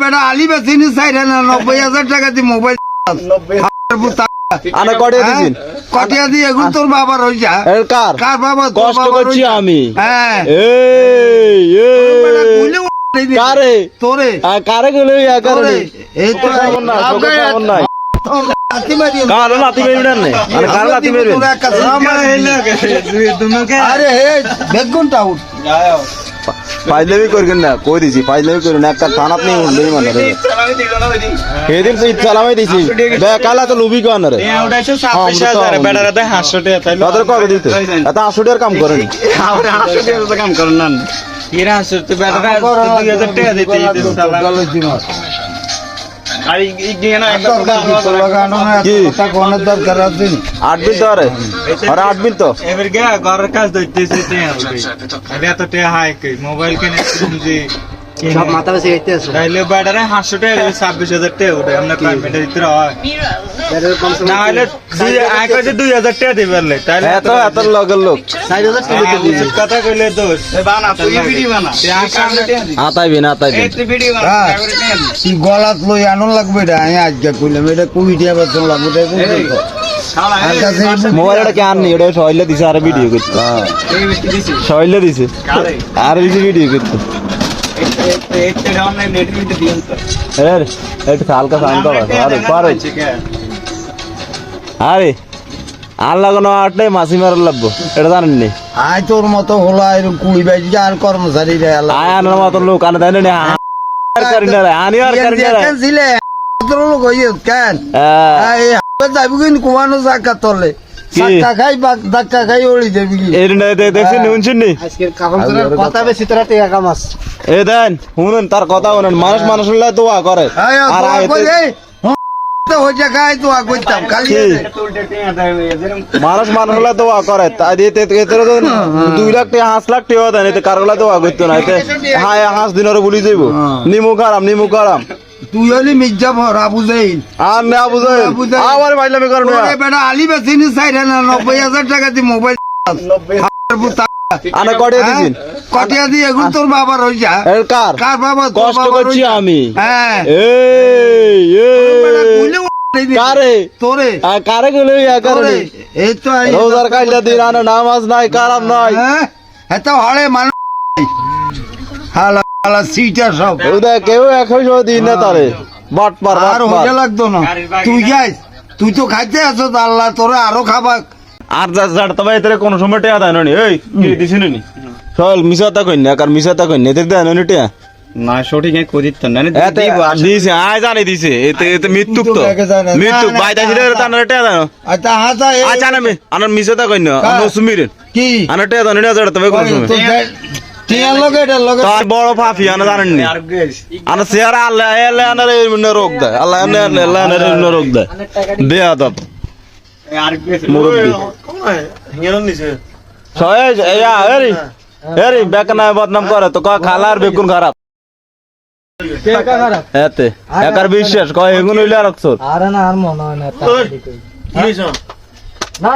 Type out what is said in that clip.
বেটা আলি বেচিনি চাই না নব্বই হাজার টাকা দি মোবাইল আনে দিছিন কটিয়া দিয়ে এখন তোর বাবার হয়ে? যা কার? কার বাবা কষ্ট করছি আমি। হ্যাঁ। এই। কারে? তোরে। কারে গেলে? ইয়া করে এই তো খবর নাই? খবর নাই? কার লাতি মেরবেন না? আরে কার লাতি মেরবেন আরে হে বেগুনটা উঠ। ফাইজলামি করবেন না কই দিছি? ফাইজলামি করবেন না একটা থানাত নেই দেই মানে রে সেদিন তো ইচ্ছা লামাই দিছি। বেকালা তো লুবি কোন রে তাদের কবে দিতে এত আশো টাকার কাম করেনি। কি? দরকার আছে নি? আট বিল তো আরে। আরে আট বিল তো ঘরের কাজ ধরতেছি এত টাকা হাই মোবাইল কিনে সব মাথা বেশি খাইতে আছে? তাইলে ব্যাটারে হাঁসশো টাকা ছাব্বিশ হাজার টাকা ওটা আমরা পেমেন্টের ভিতরে হয়। না হলে দুই এক হচ্ছে দুই হাজার টাকা দিবে পারলে তাইলে এত এত লগের লোক। ষাট হাজার টাকা হ্যাঁ, কথা কইলে দোষ। আতাইবি না আতাইবি হ্যাঁ। তুই গলাত লই লাগবে এটা আমি আজকে কইলাম এটা লাগবে এটা? আর মোবাইল এটা কেন নি এটা সইলে দিছে আর ভিডিও করতে। দিছে। আর দিছে ভিডিও করতে। আরে আরে আর মাসি মারার লাগবো এটা জানেন নি আয় তোর মতো হলো এরকম কুড়ি বাইশ আর কর্মচারী রে আয় আনার মতো লোক আনে দেয় না আর করি না রে আনি আর করি না রে কেন ছিলে লোক হইয়ে কেন এই যাবি কিন্তু কুমানো চাকা তলে কি? চাক্কা খাই বাক ধাক্কা খাই ওড়ি যাবি কি? এই রে দেখছেন শুনছেন নি? আজকের কাপড় চোপড়ের কথা বেশি তোরা টেকা কামাস। এ দেন শুনুন তার কথা শুনুন। মানুষ মানুষ হলে দোয়া করে। আর হয়ে? মানুষ মানুষ দোয়া করে। দুই লাখ টাকা পাঁচ লাখ টাকা দেন কারও দোয়া করতো না। হাঁস দিনের বলি যাইব। নিমু খারাম নিমু খারাম। তুই হলি মির্জা ভর আবু জাইল। আর না জাহেল। আবার বাইলামি ওরে বেটা আলি চাই না নব্বই হাজার টাকা দি মোবাইল আনে কটিয়ে দিছিন কটিয়া দিয়ে এখন তোর বাবার হয়ে যা। কার? কার বাবা? কষ্ট বাবার করছি আমি। হ্যাঁ। এই এই। কারে? তোরে। কারে গেলে ইয়া করে? এই তো রোজার কাইলা দিন আনে নামাজ নাই কারাম নাই। হ্যাঁ? এত হলে মানুষ হালা হালা সিটার সব। ওদা কেউ একশো দিন না তারে। বাট পার আর হইতে লাগতো না। তুই তো খাইতে আছো আল্লাহ তোরে আরও খাবা আর যা তবে এতে কোন সময় টিয়া দেয় নি এই কি দিছিস নি চল মিসাতা কই না কার মিসাতা কই না এতে দেয় নি টিয়া? না সঠিক করি তো না এতে দিছে আয় জানি দিছে এতে এতে মৃত্যুক তো। বাইদা ছিল টিয়া আচ্ছা আচ্ছা না আনার কই না কার? কি? আনার টিয়া দেয় নি জড় তবে কোন সময়। টিয়ার লগে এটার লগে। তার বড় ফাফি আনা জানেন নি? আনা চেহারা আল্লাহ আল্লাহ আনার এই রোগ দেয়। আল্লাহ আনার আল্লাহ আনার এই রোগ দেয়। দেয়া দাব মুরব্বি। সহেজ এয়া এরি। এরি বেকনা বদনাম করে। তো কয় খালা আর বেগুন খারাপ? এতে। একার বিশ্বাস। কয় এগুন হইলে আর অক্ষর আরে না আর মনে হয় না না।